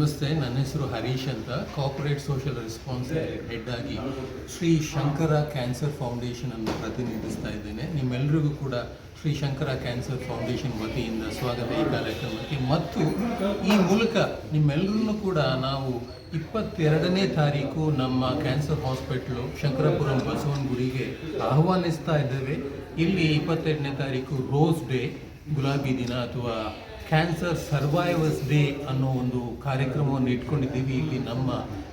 ಹರೀಶ್ ಅಂತ. Corporate social response head ಆಗಿ Shri Shankara cancer foundation ಅನ್ನು ಪ್ರತಿನಿಧಿಸ್ತಾ ಇದ್ದೇನೆ. ನಿಮ್ಮೆಲ್ಲರಿಗೂ ಕೂಡ ಶ್ರೀ ಶಂಕರ ಕ್ಯಾನ್ಸರ್ ಫೌಂಡೇಶನ್ ವತಿಯಿಂದ ಸ್ವಾಗತ ಈ ಕಾರ್ಯಕ್ರಮಕ್ಕೆ. ಮತ್ತು ಈ ಮೂಲಕ ನಿಮ್ಮೆಲ್ಲರನ್ನು ಕೂಡ ನಾವು ಇಪ್ಪತ್ತೆರಡನೇ ತಾರೀಕು ನಮ್ಮ ಕ್ಯಾನ್ಸರ್ ಹಾಸ್ಪಿಟ್ಲು ಶಂಕರಪುರಂ ಬಸವನಗುಡಿಗೆ ಆಹ್ವಾನಿಸ್ತಾ ಇದ್ದೇವೆ. ಇಲ್ಲಿ ಇಪ್ಪತ್ತೆರಡನೇ ತಾರೀಕು ರೋಸ್ ಡೇ, ಗುಲಾಬಿ ದಿನ ಅಥವಾ ಕ್ಯಾನ್ಸರ್ ಸರ್ವೈವರ್ಸ್ ಡೇ ಅನ್ನೋ ಒಂದು ಕಾರ್ಯಕ್ರಮವನ್ನು ಇಟ್ಕೊಂಡಿದ್ದೀವಿ. ಇಲ್ಲಿ ನಮ್ಮ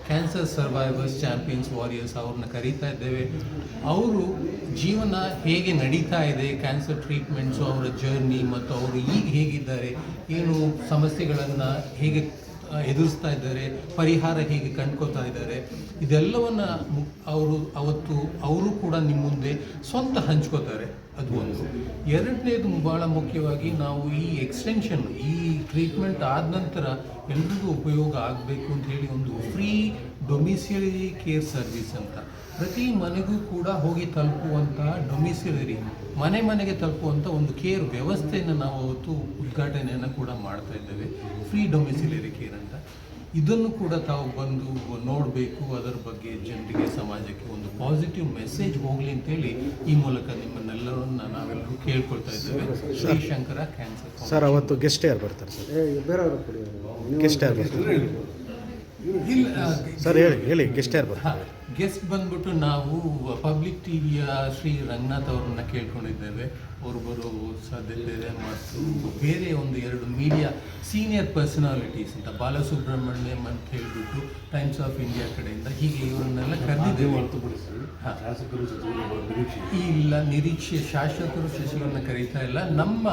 ಕ್ಯಾನ್ಸರ್ ಸರ್ವೈವರ್ಸ್ ಚಾಂಪಿಯನ್ಸ್ ವಾರಿಯರ್ಸ್ ಅವ್ರನ್ನ ಕರೀತಾ ಇದ್ದೇವೆ. ಅವರು ಜೀವನ ಹೇಗೆ ನಡೀತಾ ಇದೆ ಕ್ಯಾನ್ಸರ್ ಟ್ರೀಟ್ಮೆಂಟ್ಸು ಅವರ ಜರ್ನಿ ಮತ್ತು ಅವರು ಈಗ ಹೇಗಿದ್ದಾರೆ, ಏನು ಸಮಸ್ಯೆಗಳನ್ನು ಹೇಗೆ ಎದುರಿಸ್ತಾ ಇದ್ದಾರೆ, ಪರಿಹಾರ ಹೇಗೆ ಕಂಡ್ಕೋತಾ ಇದ್ದಾರೆ. ಇದೆಲ್ಲವನ್ನು ಅವರು, ಅವತ್ತು ಅವರು ಕೂಡ ನಿಮ್ಮ ಮುಂದೆ ಸ್ವಂತ ಹಂಚ್ಕೋತಾರೆ. ಅದು ಒಂದು. ಎರಡನೇದು ಭಾಳ ಮುಖ್ಯವಾಗಿ ನಾವು ಈ ಎಕ್ಸ್ಟೆನ್ಷನ್ ಈ ಟ್ರೀಟ್ಮೆಂಟ್ ಆದ ನಂತರ ಎಲ್ರಿಗೂ ಉಪಯೋಗ ಆಗಬೇಕು ಅಂತ ಹೇಳಿ ಒಂದು ಫ್ರೀ ಡೊಮಿಸಿಲರಿ ಕೇರ್ ಸರ್ವಿಸ್ ಅಂತ. ಪ್ರತಿ ಮನೆಗೂ ಕೂಡ ಹೋಗಿ ತಲುಪುವಂತಹ ಡೊಮಿಸಿಲರಿ ಮನೆ ಮನೆಗೆ ತಲುಪುವಂಥ ಒಂದು ಕೇರ್ ವ್ಯವಸ್ಥೆಯನ್ನು ನಾವು ಅವತ್ತು ಉದ್ಘಾಟನೆಯನ್ನು ಕೂಡ ಮಾಡ್ತಾ ಇದ್ದೇವೆ. ಫ್ರೀ ಡೊಮಿಸಿಲರಿ ಕೇರ್ ಅಂತ. ಇದನ್ನು ಕೂಡ ತಾವು ಬಂದು ನೋಡಬೇಕು. ಅದರ ಬಗ್ಗೆ ಜನರಿಗೆ ಸಮಾಜಕ್ಕೆ ಒಂದು ಪಾಸಿಟಿವ್ ಮೆಸೇಜ್ ಹೋಗಲಿ ಅಂತೇಳಿ ಈ ಮೂಲಕ ನಿಮ್ಮನ್ನೆಲ್ಲರನ್ನ ನಾವೆಲ್ಲರೂ ಕೇಳ್ಕೊಳ್ತಾ ಇದ್ದೇವೆ. ಶ್ರೀಶಂಕರ ಕ್ಯಾನ್ಸರ್ ಸರ್ ಅವತ್ತು ಗೆಸ್ಟ್ ಯಾರು ಬರ್ತಾರೆ ಸರ್? ಬೇರೆಯವರು ಗೆಸ್ಟ್ ಯಾರು ಬರ್ತಾರೆ? ಸರ್ ಹೇಳಿ ಹೇಳಿ ಗೆಸ್ಟ್ ಯಾರು ಗೆಸ್ಟ್ ಬಂದ್ಬಿಟ್ಟು ನಾವು ಪಬ್ಲಿಕ್ ಟಿವಿಯ ಶ್ರೀ ರಂಗನಾಥ್ ಅವರನ್ನ ಕೇಳ್ಕೊಂಡಿದ್ದೇವೆ. ಅವರು ಬರೋ ಸಾಧ್ಯತೆ ಇದೆ ಮತ್ತು ಬೇರೆ ಒಂದು ಎರಡು ಮೀಡಿಯಾ ಸೀನಿಯರ್ ಪರ್ಸನಾಲಿಟೀಸ್ ಅಂತ ಬಾಲಸುಬ್ರಹ್ಮಣ್ಯಂ ಅಂತ ಹೇಳ್ಬಿಟ್ಟು ಟೈಮ್ಸ್ ಆಫ್ ಇಂಡಿಯಾ ಕಡೆಯಿಂದ ಹೀಗೆ ಇವರನ್ನೆಲ್ಲ ಕರೆದಿದ್ದೇವೆ. ಇಲ್ಲ ನಿರೀಕ್ಷೆ ಶಾಸಕರು ಶಶಿಗಳನ್ನ ಕರೀತಾ ಇಲ್ಲ. ನಮ್ಮ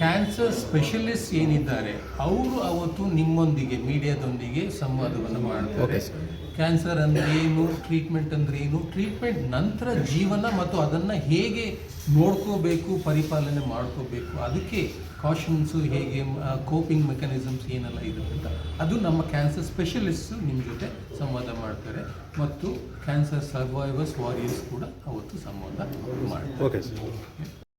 ಕ್ಯಾನ್ಸರ್ ಸ್ಪೆಷಲಿಸ್ಟ್ ಏನಿದ್ದಾರೆ ಅವರು ಅವತ್ತು ನಿಮ್ಮೊಂದಿಗೆ ಮೀಡಿಯಾದೊಂದಿಗೆ ಸಂವಾದವನ್ನು ಮಾಡ್ತಾರೆ. ಕ್ಯಾನ್ಸರ್ ಅಂದ್ರೆ ಏನು ಟ್ರೀಟ್ಮೆಂಟ್ ಅಂದ್ರೆ ಏನು ಟ್ರೀಟ್ಮೆಂಟ್ ನಂತರ ಜೀವನ ಮತ್ತು ಅದನ್ನು ಹೇಗೆ ನೋಡ್ಕೋಬೇಕು ಪರಿಪಾಲನೆ ಮಾಡ್ಕೋಬೇಕು ಅದಕ್ಕೆ ಕಾಷನ್ಸು ಹೇಗೆ ಕೋಪಿಂಗ್ ಮೆಕ್ಯಾನಿಸಮ್ಸ್ ಏನೆಲ್ಲ ಇದೆ ಅಂತ ಅದು ನಮ್ಮ ಕ್ಯಾನ್ಸರ್ ಸ್ಪೆಷಲಿಸ್ಟ್ ನಿಮ್ಮ ಜೊತೆ ಸಂವಾದ ಮಾಡ್ತಾರೆ. ಮತ್ತು ಕ್ಯಾನ್ಸರ್ ಸರ್ವೈವರ್ಸ್ ವಾರಿಯರ್ಸ್ ಕೂಡ ಅವತ್ತು ಸಂವಾದ ಮಾಡ್ತಾರೆ. Okay sir